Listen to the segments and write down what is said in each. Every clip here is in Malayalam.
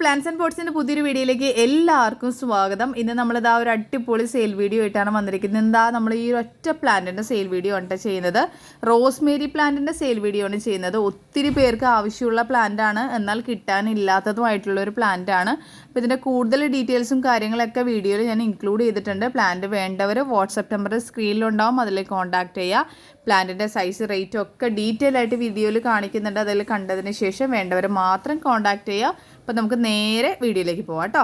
പ്ലാൻസ് ആൻഡ് പോട്ട്സിന്റെ പുതിയൊരു വീഡിയോയിലേക്ക് എല്ലാവർക്കും സ്വാഗതം. ഇന്ന് നമ്മളിതാ ഒരു അടിപൊളി സെയിൽ വീഡിയോ ആയിട്ടാണ് വന്നിരിക്കുന്നത്. എന്താ നമ്മൾ ഈ ഒറ്റ പ്ലാന്റിന്റെ സെയിൽ വീഡിയോ ആണ് ചെയ്യുന്നത്. റോസ്മേരി പ്ലാന്റിന്റെ സെയിൽ വീഡിയോ ആണ് ചെയ്യുന്നത്. ഒത്തിരി പേർക്ക് ആവശ്യമുള്ള പ്ലാന്റ് ആണ്. എന്നാൽ കിട്ടാനില്ലാത്തതുമായിട്ടുള്ള ഒരു പ്ലാന്റ് ആണ്. അപ്പോൾ ഇതിന്റെ കൂടുതൽ ഡീറ്റെയിൽസും കാര്യങ്ങളൊക്കെ വീഡിയോയിൽ ഞാൻ ഇൻക്ലൂഡ് ചെയ്തിട്ടുണ്ട്. പ്ലാന്റ് വേണ്ടവർ വാട്സപ്പ് നമ്പർ സ്ക്രീനിലുണ്ടാവും അതിൽ കോൺടാക്ട് ചെയ്യുക പ്ലാന്റിന്റെ സൈസ് റേറ്റ് ഒക്കെ ഡീറ്റെയിൽ ആയിട്ട് വീഡിയോയിൽ കാണിക്കുന്നുണ്ട്. അതിൽ കണ്ടതിന് ശേഷം വേണ്ടവർ മാത്രം കോൺടാക്ട് ചെയ്യുക അപ്പോൾ നമുക്ക് നേരെ വീഡിയോയിലേക്ക് പോവാം കേട്ടോ.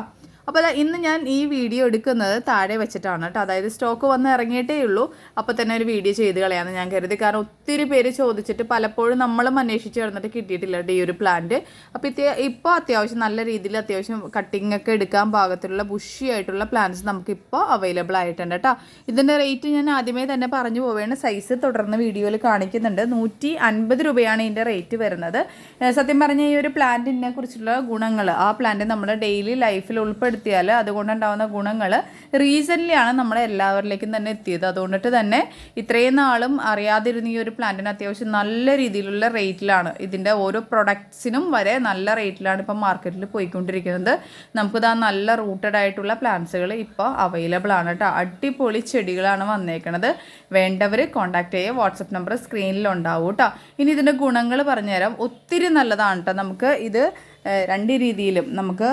അപ്പോൾ അതാ ഇന്ന് ഞാൻ ഈ വീഡിയോ എടുക്കുന്നത് താഴെ വെച്ചിട്ടാണ് കേട്ടോ. അതായത് സ്റ്റോക്ക് വന്ന് ഇറങ്ങിയിട്ടേ ഉള്ളൂ. അപ്പോൾ തന്നെ ഒരു വീഡിയോ ചെയ്ത് കളയാമെന്ന് ഞാൻ കരുതി. കാരണം ഒത്തിരി പേര് ചോദിച്ചിട്ട് പലപ്പോഴും നമ്മളും അന്വേഷിച്ച് കിടന്നിട്ട് കിട്ടിയിട്ടില്ല കേട്ടോ ഈ ഒരു പ്ലാന്റ് അപ്പോൾ ഇത് ഇപ്പോൾ അത്യാവശ്യം നല്ല രീതിയിൽ അത്യാവശ്യം കട്ടിംഗ് ഒക്കെ എടുക്കാൻ പാകത്തിലുള്ള ബുഷി ആയിട്ടുള്ള പ്ലാന്റ്സ് നമുക്കിപ്പോൾ അവൈലബിൾ ആയിട്ടുണ്ട് കേട്ടോ. ഇതിന്റെ റേറ്റ് ഞാൻ ആദ്യമേ തന്നെ പറഞ്ഞു പോവുകയാണ്. സൈസ് തുടർന്ന് വീഡിയോയിൽ കാണിക്കുന്നുണ്ട്. നൂറ്റി അൻപത് രൂപയാണ് ഇതിന്റെ റേറ്റ് വരുന്നത്. സത്യം പറഞ്ഞാൽ ഈ ഒരു പ്ലാന്റിനെ കുറിച്ചുള്ള ഗുണങ്ങൾ ആ പ്ലാന്റ് നമ്മുടെ ഡെയിലി ലൈഫിൽ ഉൾപ്പെടുത്തിയാൽ അതുകൊണ്ടുണ്ടാകുന്ന ഗുണങ്ങൾ ആണ് നമ്മളെ എല്ലാവരിലേക്കും തന്നെ എത്തിയത്. അതുകൊണ്ടിട്ട് തന്നെ ഇത്രയും നാളും അറിയാതിരുന്ന ഈ ഒരു പ്ലാന്റിന് അത്യാവശ്യം നല്ല രീതിയിലുള്ള റേറ്റിലാണ് ഇതിന്റെ ഓരോ പ്രൊഡക്ട്സിനും വരെ നല്ല റേറ്റിലാണ് ഇപ്പം മാർക്കറ്റിൽ പോയിക്കൊണ്ടിരിക്കുന്നത്. നമുക്കിത് നല്ല റൂട്ടഡ് ആയിട്ടുള്ള പ്ലാന്റ്സുകൾ ഇപ്പോൾ അവൈലബിൾ ആണ് കേട്ടോ. അടിപൊളി ചെടികളാണ് വന്നേക്കുന്നത് വേണ്ടവർ കോൺടാക്റ്റ് ചെയ്യുക വാട്സപ്പ് നമ്പർ സ്ക്രീനിലുണ്ടാവും കേട്ടോ. ഇനി ഇതിന്റെ ഗുണങ്ങൾ പറഞ്ഞുതരാം. ഒത്തിരി നല്ലതാണ് കേട്ടോ. നമുക്ക് ഇത് രണ്ട് രീതിയിലും നമുക്ക്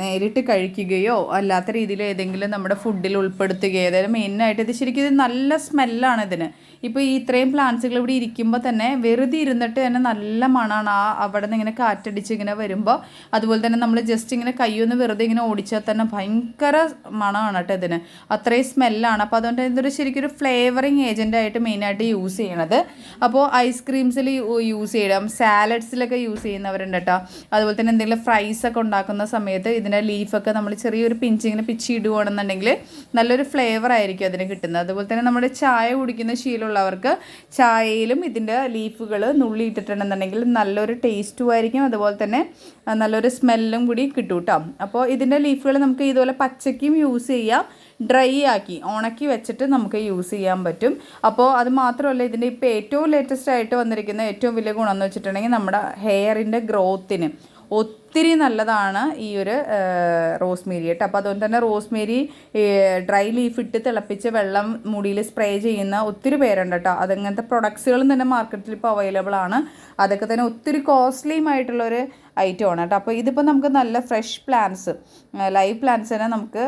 നേരിട്ട് കഴിക്കുകയോ അല്ലാത്ത രീതിയിൽ ഏതെങ്കിലും നമ്മുടെ ഫുഡിൽ ഉൾപ്പെടുത്തുകയോ അതായത് മെയിനായിട്ട് ഇത് ശരിക്കും ഇത് നല്ല സ്മെല്ലാണ് ഇതിന്. ഇപ്പോൾ ഈ ഇത്രയും പ്ലാന്റ്സുകൾ ഇവിടെ ഇരിക്കുമ്പോൾ തന്നെ വെറുതെ ഇരുന്നിട്ട് തന്നെ നല്ല മണമാണ് ആ അവിടെ നിന്ന് ഇങ്ങനെ കാറ്റടിച്ച് ഇങ്ങനെ വരുമ്പോൾ അതുപോലെ തന്നെ നമ്മൾ ജസ്റ്റ് ഇങ്ങനെ കയ്യൊന്ന് വെറുതെ ഇങ്ങനെ ഓടിച്ചാൽ തന്നെ ഭയങ്കര മണമാണ് കേട്ടോ ഇതിന്. അത്രയും സ്മെല്ലാണ് അപ്പോൾ അതുകൊണ്ട് ഇതൊരു ശരിക്കും ഒരു ഫ്ലേവറിങ് ഏജന്റായിട്ട് മെയിനായിട്ട് യൂസ് ചെയ്യണത്. അപ്പോൾ ഐസ്ക്രീംസിൽ യൂസ് ചെയ്യണം. സാലഡ്സിലൊക്കെ യൂസ് ചെയ്യുന്നവരുണ്ട് കേട്ടോ. അതുപോലെ തന്നെ എന്തെങ്കിലും ഫ്രൈസ് ഒക്കെ ഉണ്ടാക്കുന്ന സമയത്ത് ഇതിന്റെ ലീഫൊക്കെ നമ്മൾ ചെറിയൊരു പിഞ്ചിങ്ങിനെ പിച്ചി ഇടുകയാണെന്നുണ്ടെങ്കിൽ നല്ലൊരു ഫ്ലേവർ ആയിരിക്കും അതിന് കിട്ടുന്നത്. അതുപോലെ തന്നെ നമ്മുടെ ചായ കുടിക്കുന്ന ശീലമുള്ളവർക്ക് ചായയിലും ഇതിന്റെ ലീഫുകൾ നുള്ളി ഇട്ടിട്ടുണ്ടെന്നുണ്ടെങ്കിൽ നല്ലൊരു ടേസ്റ്റും ആയിരിക്കും. അതുപോലെ തന്നെ നല്ലൊരു സ്മെല്ലും കൂടി കിട്ടും കേട്ടോ അപ്പോൾ ഇതിന്റെ ലീഫുകൾ നമുക്ക് ഇതുപോലെ പച്ചയ്ക്കും യൂസ് ചെയ്യാം. ഡ്രൈ ആക്കി ഉണക്കി വെച്ചിട്ട് നമുക്ക് യൂസ് ചെയ്യാൻ പറ്റും. അപ്പോൾ അത് മാത്രമല്ല ഇതിന്റെ ഇപ്പോൾ ഏറ്റവും ലേറ്റസ്റ്റ് ആയിട്ട് വന്നിരിക്കുന്ന ഏറ്റവും വലിയ ഗുണം എന്ന് വെച്ചിട്ടുണ്ടെങ്കിൽ നമ്മുടെ ഹെയറിന്റെ ഗ്രോത്തിന് O ഒത്തിരി നല്ലതാണ് ഈ ഒരു റോസ്മേരി കേട്ടോ അപ്പോൾ അതുകൊണ്ട് തന്നെ റോസ്മേരി ഡ്രൈ ലീഫ് ഇട്ട് തിളപ്പിച്ച് വെള്ളം മുടിയിൽ സ്പ്രേ ചെയ്യുന്ന ഒത്തിരി പേരുണ്ട് കേട്ടോ. അതങ്ങനത്തെ പ്രൊഡക്ട്സുകളും തന്നെ മാർക്കറ്റിൽ ഇപ്പോൾ അവൈലബിൾ ആണ്. അതൊക്കെ തന്നെ ഒത്തിരി ആയിട്ടുള്ളൊരു ആണ് കേട്ടോ. അപ്പോൾ ഇതിപ്പോൾ നമുക്ക് നല്ല ഫ്രഷ് പ്ലാന്റ്സ് ലൈവ് പ്ലാന്റ്സ് തന്നെ നമുക്ക്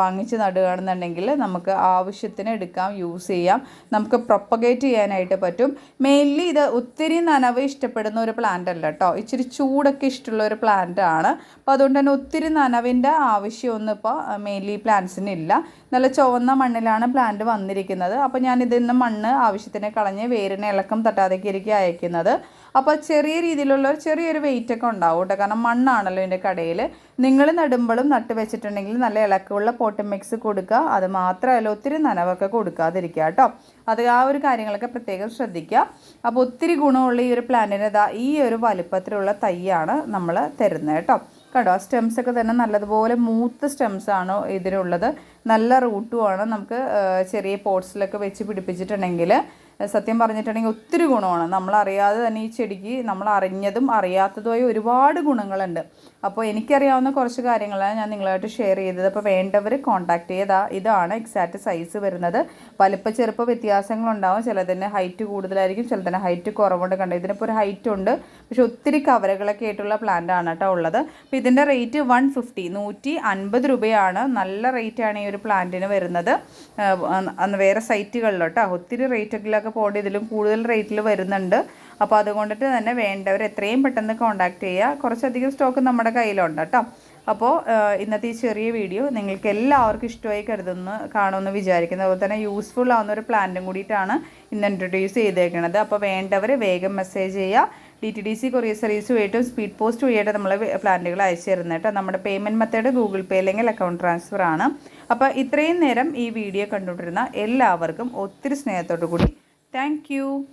വാങ്ങിച്ച് നടുകയാണെന്നുണ്ടെങ്കിൽ നമുക്ക് ആവശ്യത്തിന് എടുക്കാം യൂസ് ചെയ്യാം. നമുക്ക് പ്രൊപ്പഗേറ്റ് ചെയ്യാനായിട്ട് പറ്റും. മെയിൻലി ഇത് ഒത്തിരി നനവ് ഇഷ്ടപ്പെടുന്ന ഒരു പ്ലാന്റ് അല്ല കേട്ടോ. ഇച്ചിരി ചൂടൊക്കെ ഇഷ്ടമുള്ള ഒരു പ്ലാന്റ് ആണ് അപ്പോൾ അതുകൊണ്ട് തന്നെ ഒത്തിരി നനവിന്റെ ആവശ്യമൊന്നും ഇപ്പോൾ മെയിൻലി പ്ലാന്റ്സിന് ഇല്ല. നല്ല ചുവന്ന മണ്ണിലാണ് പ്ലാന്റ് വന്നിരിക്കുന്നത്. അപ്പോൾ ഞാൻ ഇതിൽ നിന്ന് മണ്ണ് ആവശ്യത്തിന് കളഞ്ഞ് വേരിന് ഇളക്കം തട്ടാതെ ഇരിക്കും അയക്കുന്നത്. അപ്പോൾ ചെറിയ രീതിയിലുള്ള ഒരു ചെറിയൊരു വെയിറ്റ് ഒക്കെ ഉണ്ടാവും കേട്ടോ കാരണം മണ്ണാണല്ലോ ഇതിന്റെ കടയിൽ നിങ്ങൾ നടുമ്പോഴും നട്ട് വെച്ചിട്ടുണ്ടെങ്കിൽ നല്ല ഇളക്കമുള്ള പോട്ട് മിക്സ് കൊടുക്കുക. അത് മാത്രമല്ല ഒത്തിരി നനവൊക്കെ കൊടുക്കാതിരിക്കുക കേട്ടോ അത് ആ ഒരു കാര്യങ്ങളൊക്കെ പ്രത്യേകം ശ്രദ്ധിക്കുക. അപ്പോൾ ഒത്തിരി ഗുണമുള്ള ഈ ഒരു പ്ലാന്റിന് ഇതാ ഈ ഒരു വലുപ്പത്തിലുള്ള തൈയാണ് നമ്മൾ തരുന്നത് കേട്ടോ കണ്ടോ? സ്റ്റെംസ് ഒക്കെ തന്നെ നല്ലതുപോലെ മൂത്ത് സ്റ്റെംസ് ആണ് ഇതിനുള്ളത് നല്ല റൂട്ടുമാണ് നമുക്ക് ചെറിയ പോട്ട്സിലൊക്കെ വെച്ച് പിടിപ്പിച്ചിട്ടുണ്ടെങ്കിൽ സത്യം പറഞ്ഞിട്ടുണ്ടെങ്കിൽ ഒത്തിരി ഗുണമാണ്. നമ്മളറിയാതെ തന്നെ ഈ ചെടിക്ക് നമ്മൾ അറിഞ്ഞതും അറിയാത്തതുമായ ഒരുപാട് ഗുണങ്ങളുണ്ട്. അപ്പോൾ എനിക്കറിയാവുന്ന കുറച്ച് കാര്യങ്ങളാണ് ഞാൻ നിങ്ങളായിട്ട് ഷെയർ ചെയ്തത്. അപ്പോൾ വേണ്ടവർ കോൺടാക്ട് ചെയ്താൽ ഇതാണ് എക്സാക്റ്റ് സൈസ് വരുന്നത്. വലിപ്പ ചെറുപ്പ വ്യത്യാസങ്ങളുണ്ടാവും. ചിലതിന് ഹൈറ്റ് കൂടുതലായിരിക്കും ചിലതിന് ഹൈറ്റ് കുറവുണ്ട്. കണ്ടു ഇതിനിപ്പോൾ ഒരു ഹൈറ്റ് ഉണ്ട്. പക്ഷെ ഒത്തിരി കവറുകളൊക്കെ ആയിട്ടുള്ള പ്ലാന്റ് ആണ് കേട്ടോ ഉള്ളത്. അപ്പോൾ ഇതിന്റെ റേറ്റ് വൺ ഫിഫ്റ്റി നൂറ്റി അൻപത് രൂപയാണ് നല്ല റേറ്റാണ് ഈ ഒരു പ്ലാന്റിന് വരുന്നത്. വേറെ സൈറ്റുകളിലോട്ടോ ഒത്തിരി ഒത്തിരി റേറ്റൊക്കെ പോകേണ്ട ഇതിലും കൂടുതൽ റേറ്റിൽ വരുന്നുണ്ട്. അപ്പോൾ അതുകൊണ്ടിട്ട് തന്നെ വേണ്ടവർ എത്രയും പെട്ടെന്ന് കോൺടാക്ട് ചെയ്യുക. കുറച്ചധികം സ്റ്റോക്ക് നമ്മുടെ കയ്യിലുണ്ട് കേട്ടോ. അപ്പോൾ ഇന്നത്തെ ഈ ചെറിയ വീഡിയോ നിങ്ങൾക്ക് എല്ലാവർക്കും ഇഷ്ടമായി കരുതുന്നു കാണുമെന്ന് വിചാരിക്കുന്നത് അതുപോലെ തന്നെ യൂസ്ഫുൾ ആവുന്ന ഒരു പ്ലാന്റും കൂടിയിട്ടാണ് ഇന്ന് ഇൻട്രൊഡ്യൂസ് ചെയ്തേക്കുന്നത് അപ്പോൾ വേണ്ടവർ വേഗം മെസ്സേജ് ചെയ്യുക. D T D C courier service വഴിയിട്ടും speed post വഴിയായിട്ട് നമ്മൾ പ്ലാന്റുകൾ അയച്ചു തരുന്നത് കേട്ടോ. നമ്മുടെ പേയ്മെന്റ് മെത്തേഡ് ഗൂഗിൾ പേ അല്ലെങ്കിൽ അക്കൗണ്ട് ട്രാൻസ്ഫർ ആണ്. അപ്പോൾ ഇത്രയും നേരം ഈ വീഡിയോ കണ്ടുകൊണ്ടിരുന്ന എല്ലാവർക്കും ഒത്തിരി സ്നേഹത്തോടു കൂടി Thank you.